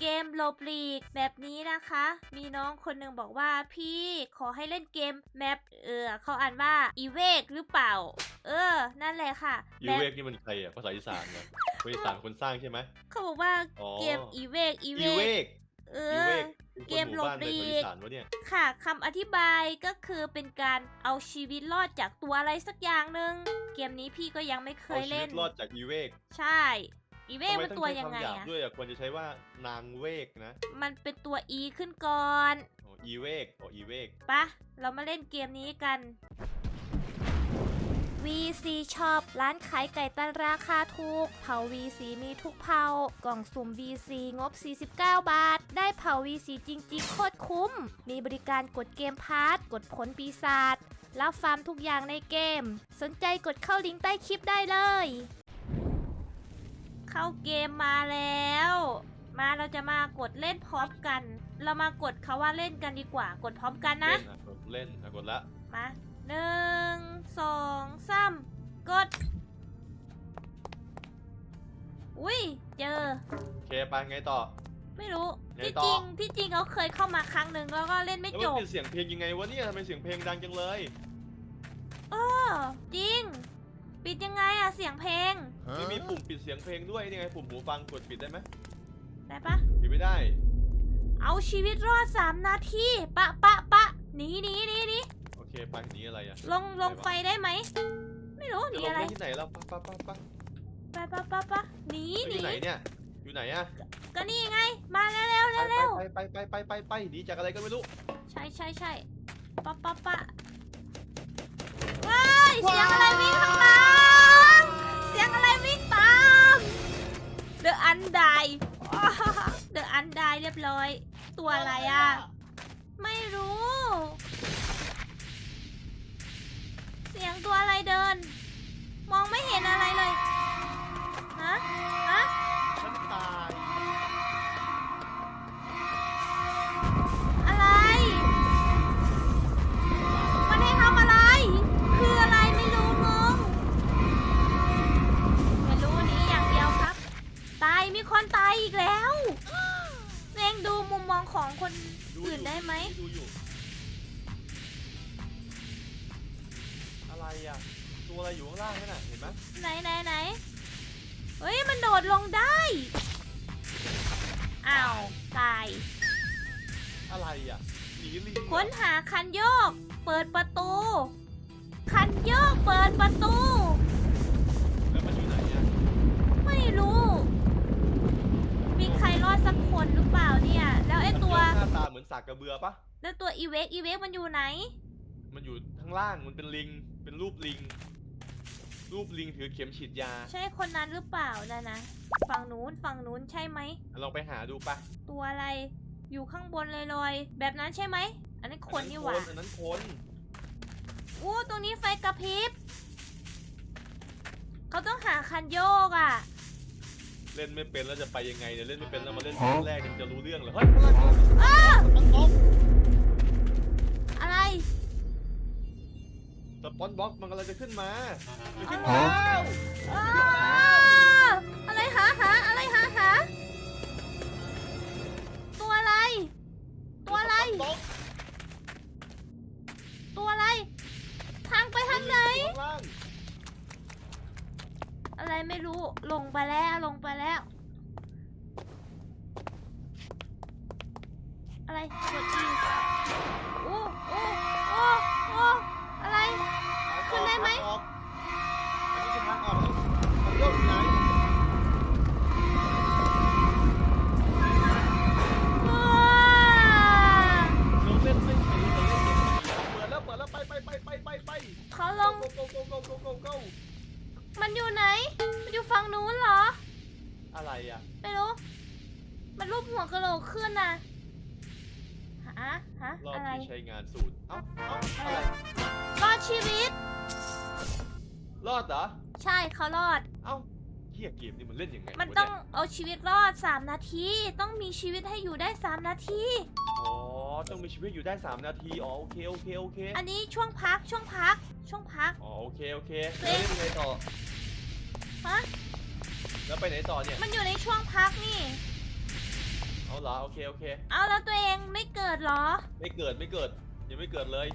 เกมโลบลีกแบบนี้นะคะ มีน้องคนหนึ่งบอกว่าพี่ขอให้เล่นเกมแมปเออเขาอ่านว่าอีเวกหรือเปล่า เออ นั่นแหละค่ะยูแบบเวกนี่มันใครอะภาษาอีสานนะคนอีสานคนสร้างใช่ไหมเขาบอกว่าอ๋อเกมอีเวกอีเวอีเวกกเออีเวอกเป็นเกคนมหมู่บ้านโลบลีเป็นคนอีสานวะเนี่ยค่ะคำอธิบายก็คือเป็นการเอาชีวิตรอดจากตัวอะไรสักอย่างหนึ่งเกมนี้พี่ก็ยังไม่เคเอายชีเล่วินตรอดจากอีเวก ใช่ อีเวกทำไมมันต้องตัวใช้ยังไงคำหยาบอะด้วยอะควรจะใช้ว่านางเวกนะมันเป็นตัว E ขึ้นก่อนโอ้อีเวกโอ้อีเวกปะเรามาเล่นเกมนี้กัน VC Shop ร้านขายไก่ตันราคาถูก เผา VC มีทุกเผากล่องสุ่ม VC งบ 49 บาท ได้เผา VC จริงๆ โคตรคุ้ม มีบริการกดเกมพาร์ทกดผลปีศาจรับฟาร์มทุกอย่างในเกม สนใจกดเข้าลิงก์ใต้คลิปได้เลย เข้าเกมมาแล้ว มาเราจะมากดเล่นพร้อมกัน เรามากดคาว่าเล่นกันดีกว่า กดพร้อมกันนะ เล่นอะกดเล่นอะกดละมาหนึ่งสองสามกด อุ้ยเจอ โอเคไปไงต่อ ไม่รู้ ไงที่ต่อ จริงที่จริงเขาเคยเข้ามาครั้งหนึ่งแล้วก็เล่นไม่แล้วจมันบเป็นเสียงเพลงยังไงวะเนี่ยทำไมเสียงเพลงดังจังเลย เออจริง ปิดยังไงอะเสียงเพลง ไม่มีปุ่มปิดเสียงเพลงด้วยนี่ไงปุ่มหูฟังกดปิดได้ไหมได้ปะปิดไม่ได้ เอาชีวิตรอดสามนาทีปะปะปะหนีหนีหนีหนีโอเคไปหนีอะไรอะลงลงไฟได้ไหม ไม่รู้หจะนีลงอะไรไปที่ไหนแล้วปะปะปะปะไปปะปะปะหนีอหนียู่ไหนเนี่ยอยู่ไหนอะก็นี่ไง มาแล้วเร็วไปเร็วเร็วไปไปไปไปไปไปหนีจากอะไรก็ไม่รู้ใช่ใช่ใช่ปะปะปะว้ายเสียงอะไรวิ่งข้า เดอะอันไดเรียบร้อย ตัวอะไรอะ ไม่รู้ เสียงตัวอะไรเดิน มองไม่เห็นอะไรเลย ฮะ ฮะ อะไรอะหนีลิงเหรอค้นหาคันโยก เปิดประตู คันโยกเปิดประตู แล้วมันอยู่ไหนอะไม่รู้ มีใครรอดสักคนหรือเปล่าเนี่ย แล้วไอ้ตัว มันหน้าตาเหมือนสากกระเบือปะแล้วตัวอีเวกอีเวกมันอยู่ไหน มันอยู่ข้างล่างมันเป็นลิง เป็นรูปลิง รูปลิงถือเข็มฉีดยาใช่คนนั้นหรือเปล่านะนะ ฝั่งนู้นฝั่งนู้นใช่ไหมลองไปหาดูปะตัวอะไร อยู่ข้างบนลอยๆ แบบนั้นใช่ไหม อันนั้นคนนี่หว่าอันนั้นคนอู้ตรงนี้ไฟกระพริบ เขาต้องหาคันโยกอะ เล่นไม่เป็นแล้วจะไปยังไงเนี่ยเล่นไม่เป็นแล้วมาเล่นครั้งแรกเนี่ยจะรู้เรื่องเหรอเฮ้ยข้างล่างข้างล่างอ้าสปอนบ็อกอะไรสปอนบ็อกมันกำลังจะขึ้นมาจะขึ้นอ๋มาอแล้ว ตัวอะไรสปนบ็อกตัวอะไร ทางไปทางไหน ข้างล่างอะไรไม่รู้ ลงไปแล้วลงไปแล้ว อะไรกดอีโอ้โอ้โอ้โอ้อะไร ขึ้นได้ไหม ทางออก อะไรอะ ไม่รู้ มันรูปหัวกะโหลกขึ้นนะฮะฮะรอบอะไร ที่ใช้งานสูตร เอ้าเอ้าอะไร รอดชีวิต รอดเหรอ ใช่เขารอด เอ้าเฮียเกมนี่มันเล่นยังไงมันวะต้องเยเอาชีวิตรอด 3 นาที ต้องมีชีวิตให้อยู่ได้ 3 นาที อ๋อ ต้องมีชีวิตอยู่ได้ 3 นาที อ๋อ โอเค โอเค โอเค อันนี้ช่วงพักช่วงพัก ช่วงพัก อ๋อ โอเค โอเคเอ๊ะแล้วเล่นยังไงต่อฮะ แล้วไปไหนต่อเนี่ยมันอยู่ในช่วงพักนี่ เอาเหรอโอเคโอเค เอาแล้วตัวเองไม่เกิดเหรอไม่เกิดไม่เกิดยังไม่เกิดเลย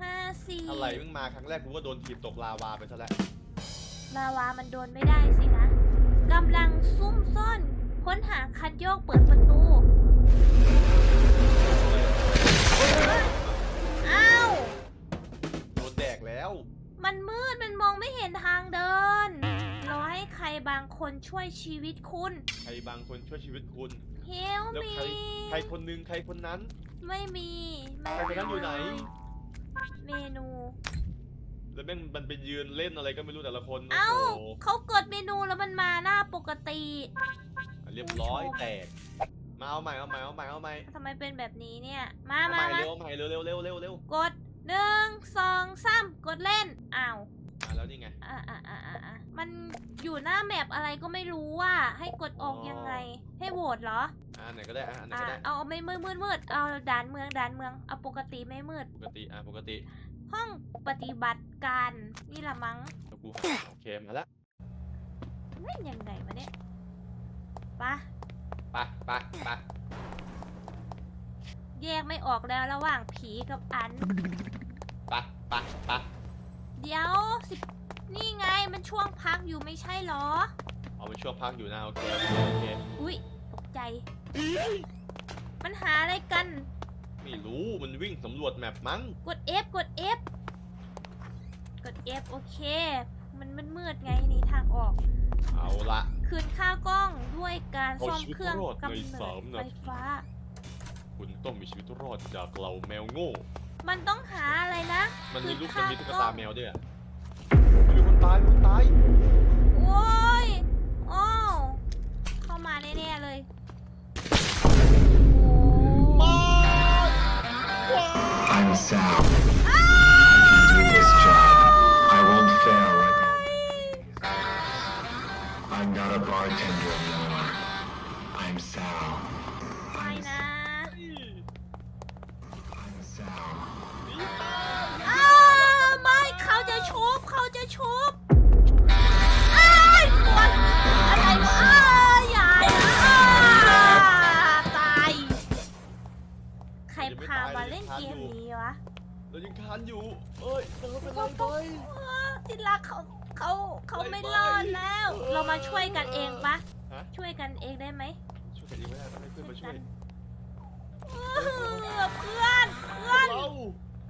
ห้าสี่อะไรมึงมาครั้งแรกกูก็โดนถีบตกลาวาไปซะแล้วลาวามันโดนไม่ได้สินะกำลังซุ่มซ่อน ค้นหาคันโยกเปิดประตูอ้าวโดนแดกแล้ว มันมืดมันมองไม่เห็นทางเดินรอให้ใคร บางคนช่วยชีวิตคุณ ใครบางคนช่วยชีวิตคุณ เฮลแล้วมีใครใครคนหนึงใครคนนั้น ไม่มีไม่ใครคนนั้นอยู่ไหน เมนู แล้วแม่งมันไปยืนเล่นอะไรก็ไม่รู้แต่ละคนเอ้า โอ้โหเขากดเมนูแล้วมันมาหน้าปกติเรียบร้อยแตก มาเอาใหม่เอาใหม่เอาใหม่เอาใหม่ทำไมเป็นแบบนี้เนี่ย มาเอาใหมาม่มาเร็วเอาใหม่เร็วเร็วเร็วเร็วเร็วกดหนึ่งสองสามกดเล่นอ้าวมา แล้วนี่ไง อ่าอ่าอ่าอ่าอ่ามันอยู่หน้าแมปอะไรก็ไม่รู้ว่า ให้กดออกยังไง ให้โหวตเหรอ อ่าไหนก็ได้อะอันไหนอ่าก็ได้เอาไม่มืดมืดมืดเอาด่านเมืองด่านเมืองเอาปกติไม่มืด ปกติอะปกติห้องปฏิบัติการนี่ละมั้งแล้วกูหาโอเคมาแล้วเล่นยังไงวะเนี่ยปะไปไปไปแยกไม่ออกแล้วระหว่างผีกับอัน ไปไปไป เดี๋ยวสินี่ไงมันช่วงพักอยู่ไม่ใช่เหรอ เอาเป็นช่วงพักอยู่นะโอเคโอเคโอเคอุ้ยตกใจ มันหาอะไรกัน ไม่รู้มันวิ่งสำรวจแมปมั้งกด F กด F กด F โอเค มันมันมืดไงนี่ทางออก เอาละ คืนค่ากล้องด้วยการเอาซ่อมชีวิตเครื่องรอดกำในเนิสาดมนาไฟที ฟ้า คุณต้องมีชีวิตรอดจากเราแมวโง่ มันต้องหาอะไรนะมันมีลูกคืมันนมีตุ๊กค่ตาแมวด้วยอะมีคนตายมีคนตายโอ้ยโอ้วเข้ามาแน่ๆเลยโอ้มา I'm Sal. I can do this job. I won't fail like all I'm not a bartender anymore. I'm Sal. ช่วยเออเพื่อนเพื่อนเรา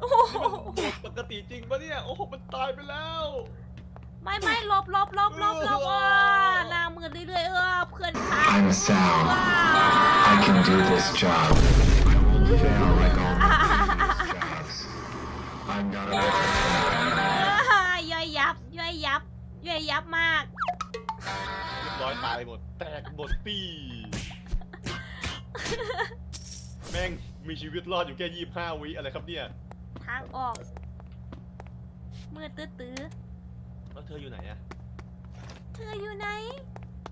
โอ้โหนี่มันบทปกติจริงปะเนี่ยโอ้โหมันตายไปแล้ว ไม่ไม่ลบลบลบลบลบอะหน้ามือเรื่อยๆเออเพื่อนขาด I'm Sal. ว้า I can do this job. I won't fail like all the previous jobs. I'm not a bartender. ย่อยยับย่อยยับย่อยยับมาก เรียบร้อยตายหมด แตกหมดปี แม่งมีชีวิตรอดอยู่แค่ยี่ห้าวิอะไรครับเนี่ย ทางออกมือตื้อตื้อแล้วเธออยู่ไหนอะเธออยู่ไหน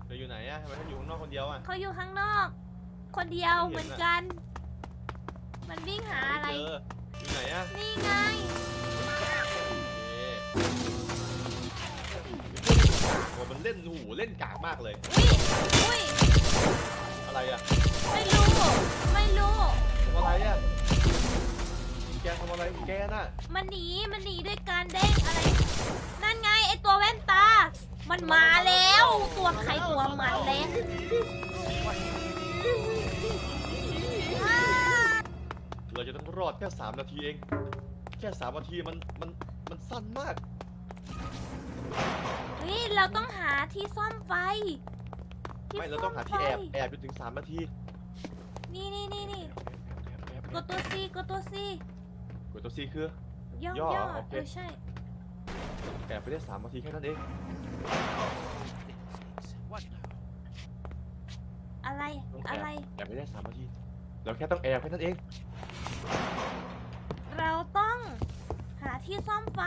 เธออยู่ไหนอะทำไมเธออยู่ข้างนอกคนเดียวอะเขาอยู่ข้างนอก คนเดียวไม่เห็นเหมือนอะกัน มันวิ่งหาอะไร ม่เจออยู่ไหนอะนี่ไง โอ้มันเล่นหูเล่นกากมากเลย อุ้ยอุ้ย อะไรอะไม่รู้ ไม่รู้ ทำอะไรอะแกทำอะไรแกน่ะมันหนี มันหนีด้วยการเด้งอะไร นั่นไงไอตัวแว่นตา มันมาแล้ว ตัวใครตัวมันเล่นอ้าเราจะต้องรอดแค่สามนาทีเอง แค่สามนาทีมันมันมันสั้นมาก เฮ้ย เราต้องหาที่ซ่อมไฟ ไม่เราต้องหาที่แอบแอบจนถึงสามนาทีนี่นี่นี่นี่แอบแอบกแอดบตัวซีกดตัวซีกดตัวซีคือย่อย่ออโอเคเออใช่แอบไปได้สามนาทีแค่นั้นเองอะไรต้องแอบอะไรแอบไปได้สามนาทีเราแค่ต้องแอบแค่นั้นเอง เราต้องหาที่ซ่อมไฟ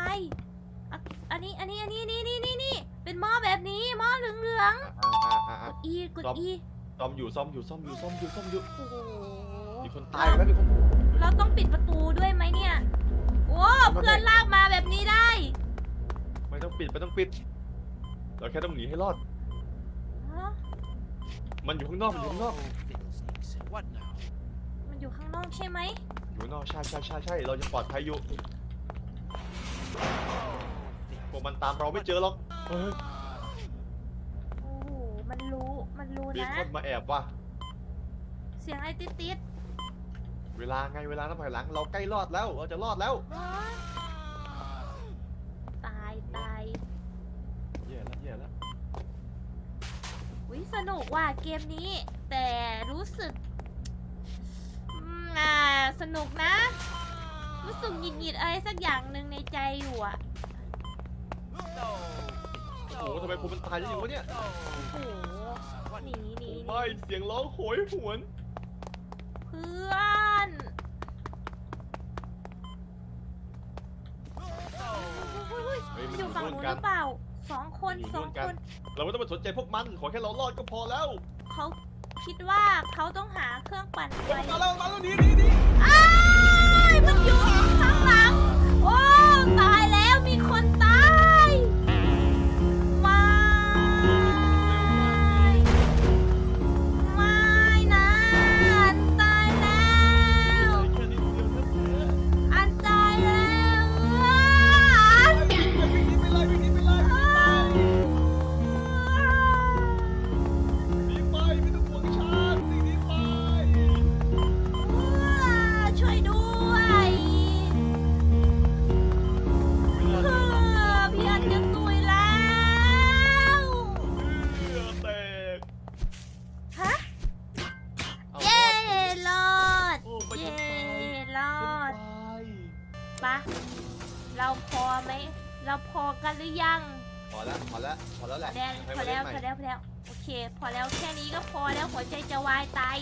อะอันนี้อันนี้อันนี้นี่นี่นี่นี่เป็นหม้อแบบนี้หม้อเหลืองเหลือง อ่าอ่าๆอ่ากด E กดซ่อม E ซ่อมอยู่ซ่อมอยู่ซ่อมอยู่ซ่อมอยู่ซ่อมอยู่โอ้โหมีคนตายแล้วมีคนเราต้องปิดประตูด้วยไหมเนี่ยโอ้เพื่อนลากมาแบบนี้ได้ ไม่ต้องปิดไม่ต้องปิด เราแค่ต้องหนีให้รอด ฮะ มันอยู่ข้างนอกมันอยู่ข้างนอก fiddlesticks. What now? มันอยู่ข้างนอกใช่ไหมอยู่ข้างนอกใช่ใช่ใช่ใช่เราจะปลอดภัยอยู่ พวกมันตามเราไม่เจอหรอกเฮ้ย โอ้โห มันรู้ มันรู้มีนะ คนมาแอบว่ะ เสียงไอ้ติดติดเวลาไงเวลานับถอยหลัง เราใกล้รอดแล้วเราจะรอดแล้วๆว้ายตายตายแย่แล้วแย่แล้ววิสนุกว่ะเกมนี้ แต่รู้สึกอืมอ่าสนุกนะ รู้สึกหงิดหงิดๆอะไรสักอย่างหนึ่งในใจอยู่อะ No. โอ้โหทำไมผมมันตายได้ยังวะเนี่ย โอ้โห หนีหนีโอ้หนีไม่เสียงร้องโหยหวนเพื่อนเฮ้ยมัมันนออยู่ยู่ฝั่งนู่นนู้นกัหนรือเปล่าสองคนมันอยู่สองนู่นกัคนนเราไม่ต้องไปสนใจพวกมัน ขอแค่เรารอดก็พอแล้วเขาคิดว่าเขาต้องหาเครื่องปั่นไฟมาแล้วมาแล้วหนี่นี่นี่อ้ายมันอยู่ข้างหลัง พอแล้วพอแล้วโอเค พอแล้วแค่นี้ก็พอแล้วหัวใจจะวายตาย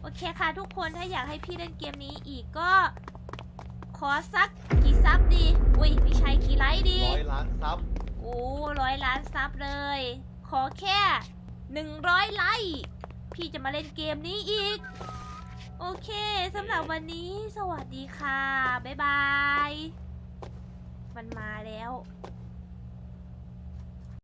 โอเคค่ะทุกคนถ้าอยากให้พี่เล่นเกมนี้อีกก็ ขอสักกี่ซับดีอุ้ยไม่ใช่กี่ไลค์ดีร้อยล้านซับโอ้ร้อยล้านซับเลย ขอแค่หนึ่งร้อยไลค์พี่จะมาเล่นเกมนี้อีก โอเคสำหรับวันนี้ สวัสดีค่ะ บ๊ายบาย มันมาแล้ว